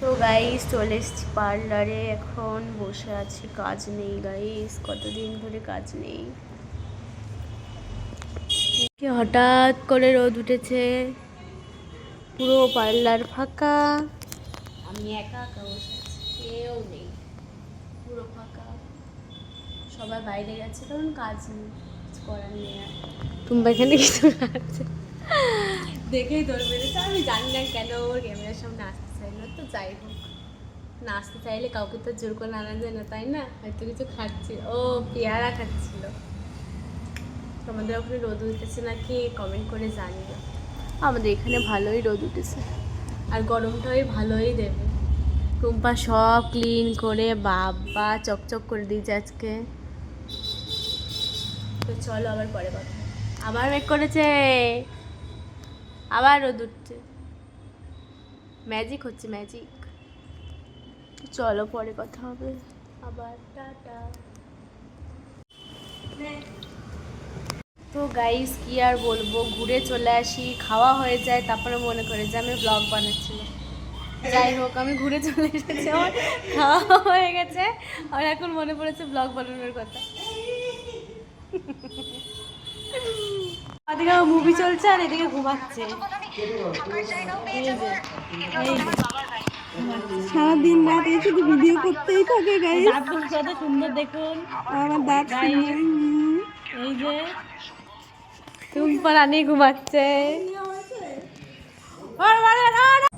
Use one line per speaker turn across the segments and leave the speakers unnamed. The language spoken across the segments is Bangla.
তো গাইস চলে এসেছি পার্লারে এখন বসে আছি কাজ নেই গাইস কতদিন ধরে কাজ নেই। হঠাৎ করে রোদ উঠেছে? পুরো পার্লার ফাঁকা। আমি একা একা বসে আছি কেউ নেই। পুরো ফাঁকা। সবাই বাইরে গেছে কারণ কাজ নেই করার নেই আর। তুমি এখানে কিছু আছে দেখেই মেরেছে আমি জানি না কেন ওর ক্যামেরার সামনে আসতে চাইলো তো যাই হোক। না আসতে চাইলে কাউকে তো জোর করে আনা যায় না তাই না? হয়তো কিছু খাচ্ছি। ও পেয়ারা খাচ্ছিল। তোমাদের ওখানে রোদ উঠেছে নাকি? কমেন্ট করে জানিও। আমাদের এখানে ভালোই রোদ উঠেছে। আর গরমটাই ভালোই দেবে। টুম্পা সব ক্লিন করে বাবা চকচক করে দিয়েছে আজকে। তো চলো আবার পরে কথা আবার মেক করেছে। আবার রোদ উঠছে। ম্যাজিক হচ্ছে ম্যাজিক চলো পরে কথা হবে। আবার টাটা। তো গাইস কি আর বলব? ঘুরে চলে আসি খাওয়া হয়ে যায় তারপরে মনে করে যে আমি ব্লগ বানাচ্ছিলাম। যাই হোক আমি ঘুরে চলে এসেছি আমার খাওয়া হয়ে গেছে। আর এখন মনে পড়েছে ব্লগ বানানোর কথা। এদিকে মুভি চলছে আর এদিকে ঘুমাচ্ছে।
সারাদিন রাত এই শুধু ভিডিও করতেই থাকে গাই
দাঁতগুলো কত সুন্দর দেখুন।
আমার দাঁত।
এই যে টুম্পা রানী ঘুমাচ্ছে।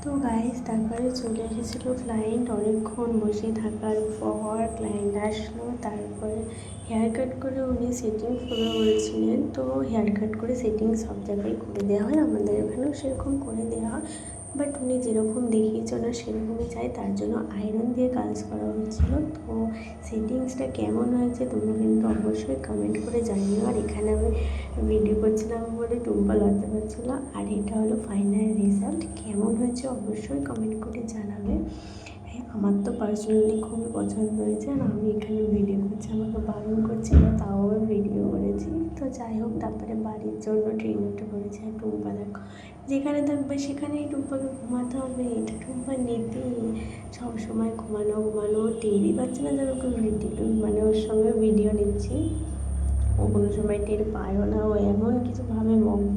তো গাইজ তারপরে চলে এসেছিল ক্লায়েন্ট অনেকক্ষণ বসে থাকার পর ক্লায়েন্ট আসলো। তারপরে হেয়ার কাট করে উনি সেটিং করে বলছিলেন। তো হেয়ার কাট করে সেটিং সব জায়গায় করে দেওয়া হয়, আমাদের এখানেও সেরকম করে দেওয়া হয়। বাট উনি যেরকম দেখিয়েছে ওনার সেরকমই চাই। তার জন্য আয়রন দিয়ে কাজ করা হচ্ছিল তো সেটিংসটা কেমন হয়েছে তোমরা কিন্তু অবশ্যই কমেন্ট করে জানিও। আর এখানে আমি ভিডিও করছিলাম বলে টুম্পা লজ্জা পাচ্ছিলো। আর এটা হলো ফাইনাল রেজাল্ট কেমন হয়েছে অবশ্যই কমেন্ট করে জানাবে। হ্যাঁ, আমার তো পার্সোনালি খুবই পছন্দ হয়েছে। আর আমি এখানে ভিডিও করছি আমাকে বারণ করছিল। যাই হোক, তারপরে বাড়ির জন্য ট্রেন উঠে পড়েছে আর টুম্পা দেখো। যেখানে থাকবে সেখানেই টুম্পাকে ঘুমাতে হবে। এটা টুম্পা নীতি। সবসময় ঘুমানো ঘুমানো। টেরই পাচ্ছে না যেন ওকে ভিডিও মানে ওর সঙ্গে ভিডিও নিচ্ছি। ও কোনো সময় টের পায়ও না। ও এমন কিছু ভাবে মগ্ন।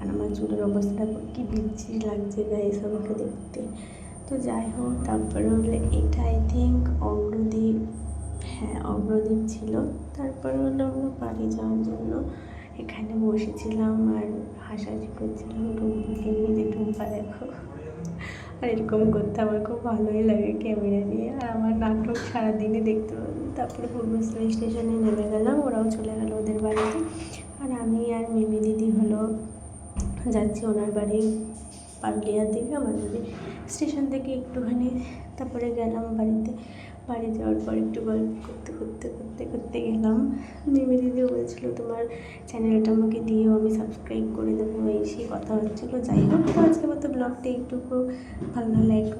আর আমার চুলের অবস্থা কি বিচ্ছিরি লাগছে গাইস আমাকে দেখতে। তো যাই হোক, তারপরে হলো এটা আই থিঙ্ক অগ্রদ্বীপ হ্যাঁ অগ্রদ্বীপ ছিল। তারপরে হলো আমরা বাড়ি যাওয়ার জন্য এখানে বসেছিলাম আর হাসাহাসি করছিলাম টুম্পাকে নিয়ে টুম্পা দেখো। আর এরকম করতে আমার খুব ভালোই লাগে ক্যামেরা নিয়ে। আর আমার নাটক সারাদিনই দেখতে তারপরে পূর্বস্থলী স্টেশনে নেমে গেলাম, ওরাও চলে গেলো ওদের বাড়িতে। আর আমি আর মিমি দিদি হলো যাচ্ছি ওনার বাড়ি পারলিয়ার দিকে বাড়ি স্টেশন থেকে একটুখানি। তারপরে গেলাম বাড়িতে। বাড়ি যাওয়ার পর একটু গল্প করতে করতে করতে করতে গেলাম। মিমি দিদিও বলছিলো, তোমার চ্যানেলটা আমাকে দিও, আমি সাবস্ক্রাইব করে দেবো। এই সেই কথা হচ্ছিল। যাই হোক, তো আজকে মতো ব্লগটা একটু ভালো একটু